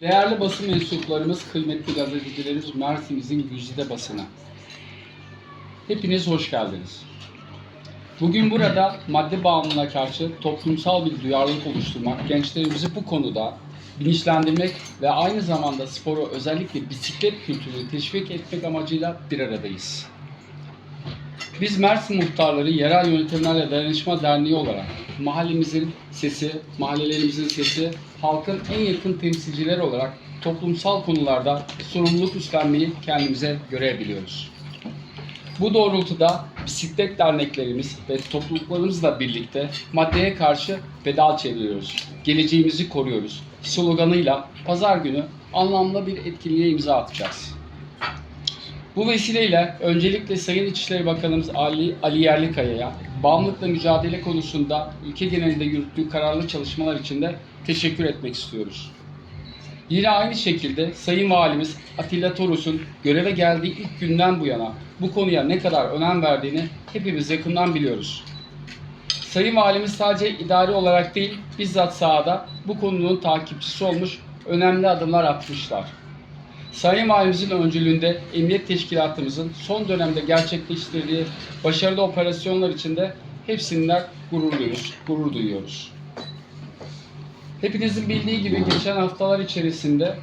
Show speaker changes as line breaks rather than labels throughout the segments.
Değerli basın mensuplarımız, kıymetli gazetecilerimiz, Mersin'imizin güzide basını. Hepiniz hoş geldiniz. Bugün burada madde bağımlılığına karşı toplumsal bir duyarlılık oluşturmak, gençlerimizi bu konuda bilinçlendirmek ve aynı zamanda sporu özellikle bisiklet kültürünü teşvik etmek amacıyla bir aradayız. Biz Mersin Muhtarları Yerel Yönetimlerle Dayanışma Derneği olarak mahallemizin sesi, mahallelerimizin sesi, halkın en yakın temsilcileri olarak toplumsal konularda sorumluluk üstlenmeyi kendimize görev biliyoruz. Bu doğrultuda bisiklet derneklerimiz ve topluluklarımızla birlikte maddeye karşı pedal çeviriyoruz. Geleceğimizi koruyoruz. Sloganıyla pazar günü anlamlı bir etkinliğe imza atacağız. Bu vesileyle öncelikle Sayın İçişleri Bakanımız Ali, Ali Yerlikaya'ya bağımlılıkla mücadele konusunda ülke genelinde yürüttüğü kararlı çalışmalar için de teşekkür etmek istiyoruz. Yine aynı şekilde Sayın Valimiz Atilla Toros'un göreve geldiği ilk günden bu yana bu konuya ne kadar önem verdiğini hepimiz yakından biliyoruz. Sayın Valimiz sadece idari olarak değil, bizzat sahada bu konunun takipçisi olmuş, önemli adımlar atmışlar. Sayın Valimizin öncülüğünde Emniyet Teşkilatımızın son dönemde gerçekleştirdiği başarılı operasyonlar içinde hepsinden gururluyuz, gurur duyuyoruz. Hepinizin bildiği gibi geçen haftalar içerisinde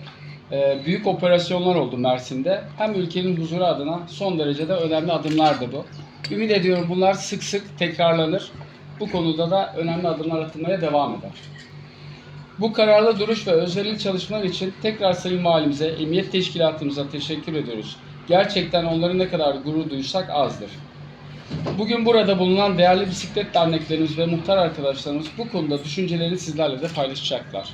e, büyük operasyonlar oldu Mersin'de. Hem ülkenin huzuru adına son derecede önemli adımlardı bu. Ümit ediyorum bunlar sık sık tekrarlanır. Bu konuda da önemli adımlar atılmaya devam eder. Bu kararlı duruş ve özverili çalışmalar için tekrar Sayın Valimize, Emniyet Teşkilatımıza teşekkür ediyoruz. Gerçekten onların ne kadar gurur duysak azdır. Bugün burada bulunan değerli bisiklet derneklerimiz ve muhtar arkadaşlarımız bu konuda düşüncelerini sizlerle de paylaşacaklar.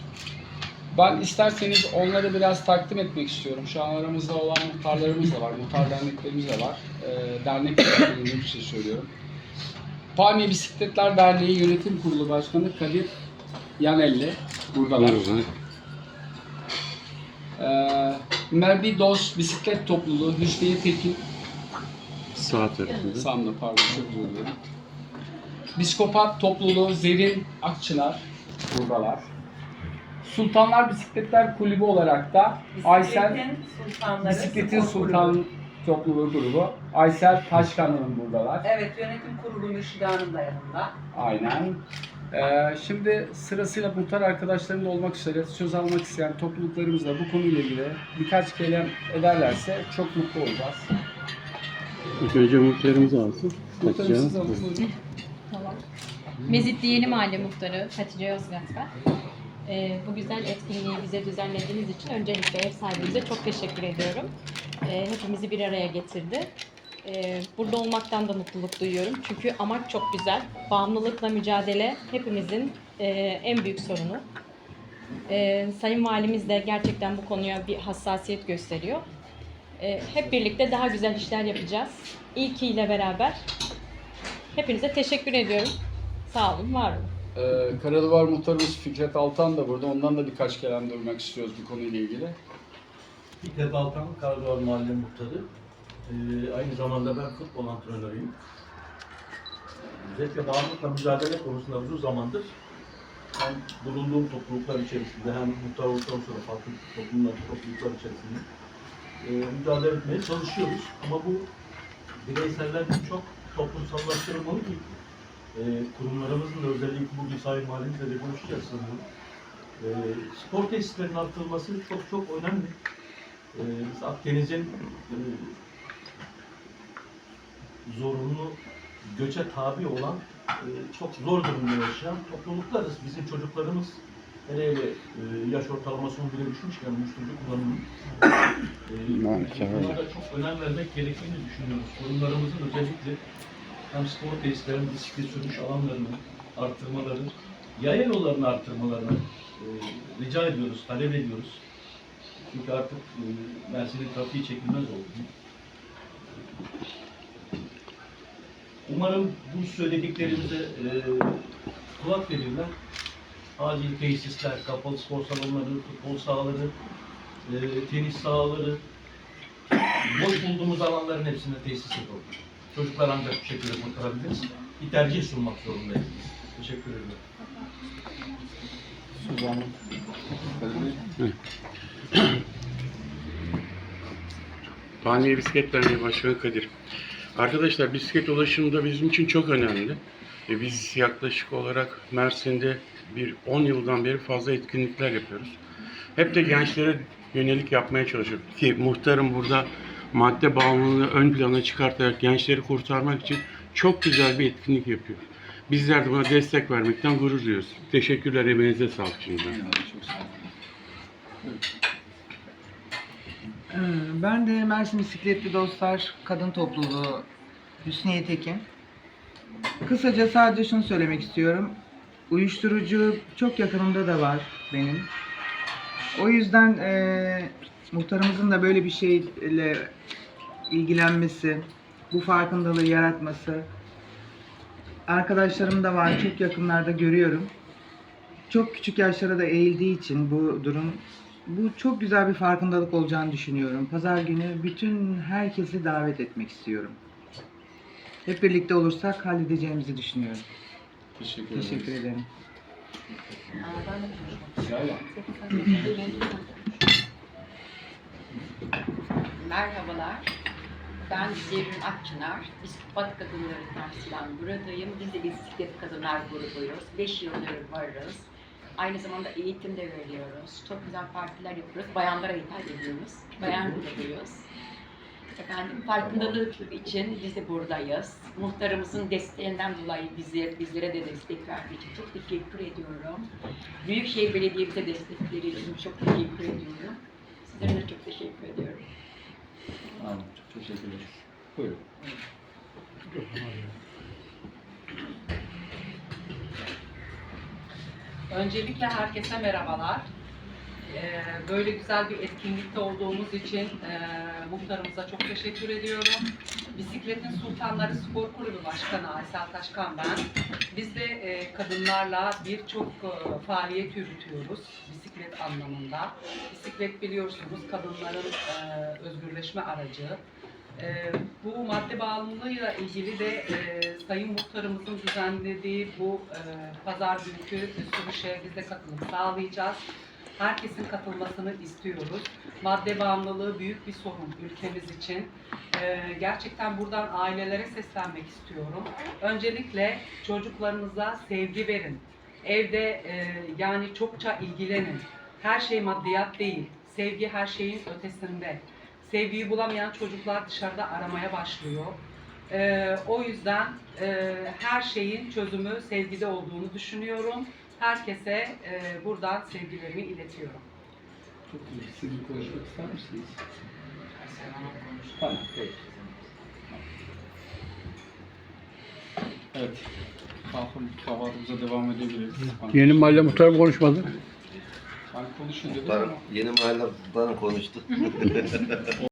Ben isterseniz onları biraz takdim etmek istiyorum. Şu an aramızda olan muhtarlarımız da var, muhtar derneklerimiz de var. Ee, dernek bir şey söylüyorum. Palmiye Bisikletler Derneği Yönetim Kurulu Başkanı Kadir Yanelli buradalar. Ee, Merbi Dost Bisiklet Topluluğu Hüsniye Tekin
Sağ tarafında.
Sağımda pardon çok özür dilerim. Biskopat topluluğu Zerin Akçınar buradalar. Sultanlar Bisikletler Kulübü olarak da Aysel
Bisikletin Sultanları.
Bisikletin
Spor
Sultan
Kulübü.
topluluğu grubu. Aysel Taşkanlı'nın buradalar.
Evet yönetim kurulu Mürşide Hanım da yanında.
Aynen. Ee, şimdi sırasıyla muhtar arkadaşlarım da olmak üzere söz almak isteyen topluluklarımız da bu konuyla ilgili birkaç kelam ederlerse çok mutlu olacağız.
İlk önce muhtarımızı alsın.
Muhtarım
Hatice
siz
Hanım.
alın. buyurun.
Tamam. Mezitli Yeni Mahalle Muhtarı Hatice ben. Ee, bu güzel etkinliği bize düzenlediğiniz için öncelikle ev sahibimize çok teşekkür ediyorum. Ee, hepimizi bir araya getirdi. Ee, burada olmaktan da mutluluk duyuyorum. Çünkü amaç çok güzel. Bağımlılıkla mücadele hepimizin e, en büyük sorunu. Ee, Sayın Valimiz de gerçekten bu konuya bir hassasiyet gösteriyor. Ee, hep birlikte daha güzel işler yapacağız. İlkiyle beraber Hepinize teşekkür ediyorum. Sağ olun, var olun.
Ee, Karaduvar muhtarımız Fikret Altan da burada. Ondan da birkaç kelam duymak istiyoruz bu konuyla ilgili.
Fikret Altan, Karaduvar Mahalle Muhtarı. Ee, aynı zamanda ben futbol antrenörüyüm. Özellikle bağımlılıkla mücadele konusunda uzun zamandır hem bulunduğum topluluklar içerisinde hem muhtar olduktan sonra farklı toplumlar, topluluklar içerisinde e, mücadele etmeye çalışıyoruz. Ama bu bireysellerden çok toplumsallaştırılmalı ki e, kurumlarımızın özellikle bugün Sayın Valimizle de konuşacağız sanırım. E, spor tesislerinin artırılması çok çok önemli. Biz Akdeniz'in e, zorunlu göçe tabi olan e, çok zor durumda yaşayan topluluklarız. Bizim çocuklarımız hele hele e, yaş ortalamasını bile düşmüşken uyuşturucu kullanımı e, da çok önem vermek gerektiğini düşünüyoruz. Kurumlarımızın özellikle hem spor tesislerinin bisiklet sürüş alanlarını arttırmaları, yaya yollarını arttırmalarını e, rica ediyoruz, talep ediyoruz. Çünkü artık e, Mersin'in trafiği çekilmez oldu. Umarım bu söylediklerimize e, kulak verirler. Acil tesisler, kapalı spor salonları, futbol sahaları, e, tenis sahaları, boş bulduğumuz alanların hepsine tesis yapalım. Çocuklar ancak bu şekilde kurtarabiliriz. Bir tercih sunmak zorundayız. Teşekkür ederim.
Suzan.
Faniye Bisiklet Derneği Başkanı Kadir. Arkadaşlar bisiklet ulaşımı bizim için çok önemli. E, biz yaklaşık olarak Mersin'de bir 10 yıldan beri fazla etkinlikler yapıyoruz. Hep de gençlere yönelik yapmaya çalışıyoruz. Ki muhtarım burada madde bağımlılığını ön plana çıkartarak gençleri kurtarmak için çok güzel bir etkinlik yapıyor. Bizler de buna destek vermekten gurur duyuyoruz. Teşekkürler, emeğinize sağlık şimdiden.
Çok sağ olun.
Ee, Ben de Mersin Bisikletli Dostlar Kadın Topluluğu Hüsniye Tekin. Kısaca sadece şunu söylemek istiyorum. Uyuşturucu çok yakınımda da var benim. O yüzden eee, muhtarımızın da böyle bir şeyle ilgilenmesi, bu farkındalığı yaratması, arkadaşlarım da var, çok yakınlarda görüyorum. Çok küçük yaşlara da eğildiği için bu durum bu çok güzel bir farkındalık olacağını düşünüyorum. Pazar günü bütün herkesi davet etmek istiyorum. Hep birlikte olursak halledeceğimizi düşünüyorum.
Teşekkür ederim.
Teşekkür ederim.
Merhabalar. Ben Zerrin Akçınar. Bisiklet Kadınları temsilen buradayım. Biz de bisiklet kadınlar grubuyuz. 5 yıldır varız. Aynı zamanda eğitim de veriyoruz. Çok güzel partiler yapıyoruz. Bayanlara hitap ediyoruz. Bayan grubuyuz. Efendim farkındalık için biz de buradayız. Muhtarımızın desteğinden dolayı bize, bizlere de destek verdiği için çok teşekkür ediyorum. Büyükşehir Belediye'mize destekleri için çok teşekkür ediyorum. Sizlere de çok teşekkür ediyorum.
Tamam, çok teşekkür ederiz. Buyurun.
Öncelikle herkese merhabalar. Ee, Böyle güzel bir etkinlikte olduğumuz için e, muhtarımıza çok teşekkür ediyorum. Bisikletin Sultanları Spor Kulübü Başkanı Aysel Taşkan ben. Biz de e, kadınlarla birçok e, faaliyet yürütüyoruz bisiklet anlamında. Bisiklet biliyorsunuz kadınların e, özgürleşme aracı. E, bu madde bağımlılığıyla ilgili de e, Sayın Muhtarımızın düzenlediği bu e, pazar günkü sürüşe biz de katılım sağlayacağız. Herkesin katılmasını istiyoruz. Madde bağımlılığı büyük bir sorun ülkemiz için. E, gerçekten buradan ailelere seslenmek istiyorum. Öncelikle çocuklarınıza sevgi verin. Evde e, yani çokça ilgilenin. Her şey maddiyat değil. Sevgi her şeyin ötesinde. Sevgiyi bulamayan çocuklar dışarıda aramaya başlıyor. Ee, o yüzden e, her şeyin çözümü sevgide olduğunu düşünüyorum. Herkese e, buradan sevgilerimi iletiyorum.
Çok güzel. Siz bir konuşmak ister misiniz? Tamam, peki. Evet. Kalkın kahvaltımıza devam edebiliriz.
Yeni mahalle muhtarım konuşmadı.
Ben konuşun dedim
Muhtarım,
ama
yeni mahalle muhtarım konuştu.